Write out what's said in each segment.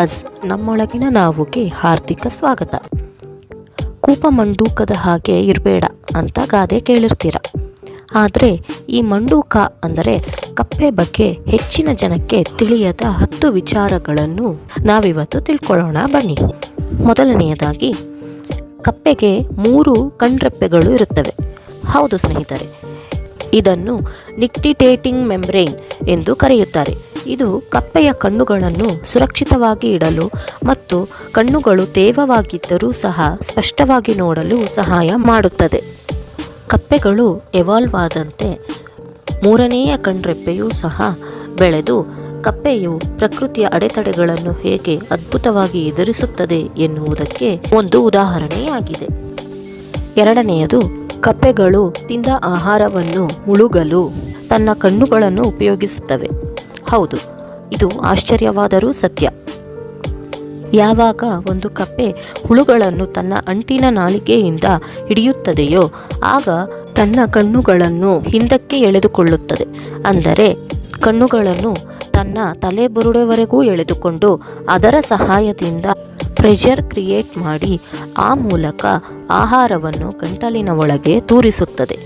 Us ನಮ್ಮೊಳಗಿನ ನಾವುಗೆ ಹಾರ್ದಿಕ ಸ್ವಾಗತ. ಕೂಪ ಮಂಡೂಕದ ಹಾಗೆ ಇರಬೇಡ ಅಂತ ಗಾದೆ ಕೇಳಿರ್ತೀರ. ಆದರೆ ಈ ಮಂಡೂಕ ಅಂದರೆ ಕಪ್ಪೆ ಬಗ್ಗೆ ಹೆಚ್ಚಿನ ಜನಕ್ಕೆ ತಿಳಿಯದ ಹತ್ತು ವಿಚಾರಗಳನ್ನು ನಾವಿವತ್ತು ತಿಳ್ಕೊಳ್ಳೋಣ ಬನ್ನಿ. ಮೊದಲನೆಯದಾಗಿ, ಕಪ್ಪೆಗೆ ಮೂರು ಕಣ್ರೆಪ್ಪೆಗಳು ಇರುತ್ತವೆ. ಹೌದು ಸ್ನೇಹಿತರೆ, ಇದನ್ನು ನಿಕ್ಟಿಟೇಟಿಂಗ್ ಮೆಂಬ್ರೇನ್ ಎಂದು ಕರೆಯುತ್ತಾರೆ. ಇದು ಕಪ್ಪೆಯ ಕಣ್ಣುಗಳನ್ನು ಸುರಕ್ಷಿತವಾಗಿ ಇಡಲು ಮತ್ತು ಕಣ್ಣುಗಳು ತೇವವಾಗಿದ್ದರೂ ಸಹ ಸ್ಪಷ್ಟವಾಗಿ ನೋಡಲು ಸಹಾಯ ಮಾಡುತ್ತದೆ. ಕಪ್ಪೆಗಳು ಎವಾಲ್ವ್ ಆದಂತೆ ಮೂರನೆಯ ಕಣ್ರೆಪ್ಪೆಯೂ ಸಹ ಬೆಳೆದು ಕಪ್ಪೆಯು ಪ್ರಕೃತಿಯ ಅಡೆತಡೆಗಳನ್ನು ಹೇಗೆ ಅದ್ಭುತವಾಗಿ ಎದುರಿಸುತ್ತದೆ ಎನ್ನುವುದಕ್ಕೆ ಒಂದು ಉದಾಹರಣೆಯಾಗಿದೆ. ಎರಡನೆಯದು, ಕಪ್ಪೆಗಳು ತಿಂದ ಆಹಾರವನ್ನು ಮುಳುಗಲು ತನ್ನ ಕಣ್ಣುಗಳನ್ನು ಉಪಯೋಗಿಸುತ್ತವೆ. ಹೌದು, ಇದು ಆಶ್ಚರ್ಯವಾದರೂ ಸತ್ಯ. ಯಾವಾಗ ಒಂದು ಕಪ್ಪೆ ಹುಳುಗಳನ್ನು ತನ್ನ ಅಂಟಿನ ನಾಲಿಗೆಯಿಂದ ಹಿಡಿಯುತ್ತದೆಯೋ, ಆಗ ತನ್ನ ಕಣ್ಣುಗಳನ್ನು ಹಿಂದಕ್ಕೆ ಎಳೆದುಕೊಳ್ಳುತ್ತದೆ. ಅಂದರೆ, ಕಣ್ಣುಗಳನ್ನು ತನ್ನ ತಲೆಬುರುಡೆವರೆಗೂ ಎಳೆದುಕೊಂಡು ಅದರ ಸಹಾಯದಿಂದ ಪ್ರೆಷರ್ ಕ್ರಿಯೇಟ್ ಮಾಡಿ ಆ ಮೂಲಕ ಆಹಾರವನ್ನು ಗಂಟಲಿನ ಒಳಗೆ ತೂರಿಸುತ್ತದೆ.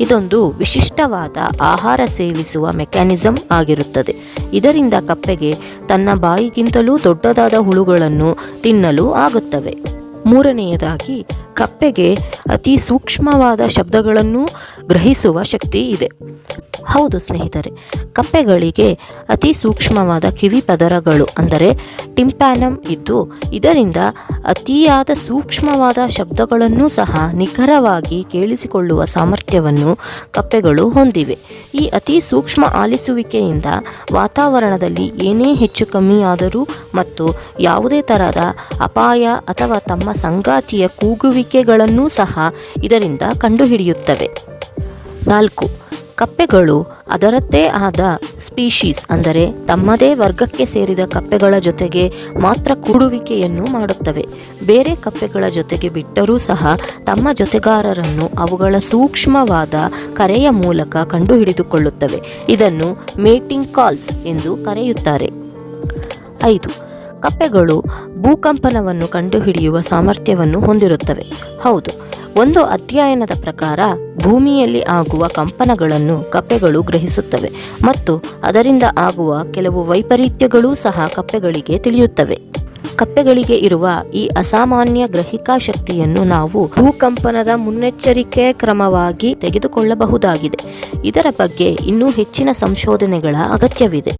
ಇದೊಂದು ವಿಶಿಷ್ಟವಾದ ಆಹಾರ ಸೇವಿಸುವ ಮೆಕ್ಯಾನಿಸಮ್ ಆಗಿರುತ್ತದೆ. ಇದರಿಂದ ಕಪ್ಪೆಗೆ ತನ್ನ ಬಾಯಿಗಿಂತಲೂ ದೊಡ್ಡದಾದ ಹುಳುಗಳನ್ನು ತಿನ್ನಲು ಆಗುತ್ತವೆ. ಮೂರನೆಯದಾಗಿ, ಕಪ್ಪೆಗೆ ಅತಿ ಸೂಕ್ಷ್ಮವಾದ ಶಬ್ದಗಳನ್ನು ಗ್ರಹಿಸುವ ಶಕ್ತಿ ಇದೆ. ಹೌದು ಸ್ನೇಹಿತರೆ, ಕಪ್ಪೆಗಳಿಗೆ ಅತಿ ಸೂಕ್ಷ್ಮವಾದ ಕಿವಿ ಪದರಗಳು ಅಂದರೆ ಟಿಂಪ್ಯಾನಮ್ ಇದ್ದು ಇದರಿಂದ ಅತಿಯಾದ ಸೂಕ್ಷ್ಮವಾದ ಶಬ್ದಗಳನ್ನು ಸಹ ನಿಖರವಾಗಿ ಕೇಳಿಸಿಕೊಳ್ಳುವ ಸಾಮರ್ಥ್ಯವನ್ನು ಕಪ್ಪೆಗಳು ಹೊಂದಿವೆ. ಈ ಅತಿ ಸೂಕ್ಷ್ಮ ಆಲಿಸುವಿಕೆಯಿಂದ ವಾತಾವರಣದಲ್ಲಿ ಏನೇ ಹೆಚ್ಚು ಕಮ್ಮಿಯಾದರೂ ಮತ್ತು ಯಾವುದೇ ತರಹದ ಅಪಾಯ ಅಥವಾ ತಮ್ಮ ಸಂಗಾತಿಯ ಕೂಗುವಿಕೆಗಳನ್ನೂ ಸಹ ಇದರಿಂದ ಕಂಡುಹಿಡಿಯುತ್ತವೆ. ನಾಲ್ಕು ಕಪ್ಪೆಗಳು ಅದರದ್ದೇ ಆದ ಸ್ಪೀಶೀಸ್ ಅಂದರೆ ತಮ್ಮದೇ ವರ್ಗಕ್ಕೆ ಸೇರಿದ ಕಪ್ಪೆಗಳ ಜೊತೆಗೆ ಮಾತ್ರ ಕೂಡುವಿಕೆಯನ್ನು ಮಾಡುತ್ತವೆ. ಬೇರೆ ಕಪ್ಪೆಗಳ ಜೊತೆಗೆ ಬಿಟ್ಟರೂ ಸಹ ತಮ್ಮ ಜೊತೆಗಾರರನ್ನು ಅವುಗಳ ಸೂಕ್ಷ್ಮವಾದ ಕರೆಯ ಮೂಲಕ ಕಂಡುಹಿಡಿದುಕೊಳ್ಳುತ್ತವೆ. ಇದನ್ನು ಮೇಟಿಂಗ್ ಕಾಲ್ಸ್ ಎಂದು ಕರೆಯುತ್ತಾರೆ. ಐದು, ಕಪ್ಪೆಗಳು ಭೂಕಂಪನವನ್ನು ಕಂಡುಹಿಡಿಯುವ ಸಾಮರ್ಥ್ಯವನ್ನು ಹೊಂದಿರುತ್ತವೆ. ಹೌದು ಒಂದು ಅಧ್ಯಯನದ ಪ್ರಕಾರ ಭೂಮಿಯಲ್ಲಿ ಆಗುವ ಕಂಪನಗಳನ್ನು ಕಪ್ಪೆಗಳು ಗ್ರಹಿಸುತ್ತವೆ ಮತ್ತು ಅದರಿಂದ ಆಗುವ ಕೆಲವು ವೈಪರೀತ್ಯಗಳೂ ಸಹ ಕಪ್ಪೆಗಳಿಗೆ ತಿಳಿಯುತ್ತವೆ. ಕಪ್ಪೆಗಳಿಗೆ ಇರುವ ಈ ಅಸಾಮಾನ್ಯ ಗ್ರಹಿಕಾ ಶಕ್ತಿಯನ್ನು ನಾವು ಭೂಕಂಪನದ ಮುನ್ನೆಚ್ಚರಿಕೆ ಕ್ರಮವಾಗಿ ತೆಗೆದುಕೊಳ್ಳಬಹುದಾಗಿದೆ. ಇದರ ಬಗ್ಗೆ ಇನ್ನೂ ಹೆಚ್ಚಿನ ಸಂಶೋಧನೆಗಳ ಅಗತ್ಯವಿದೆ.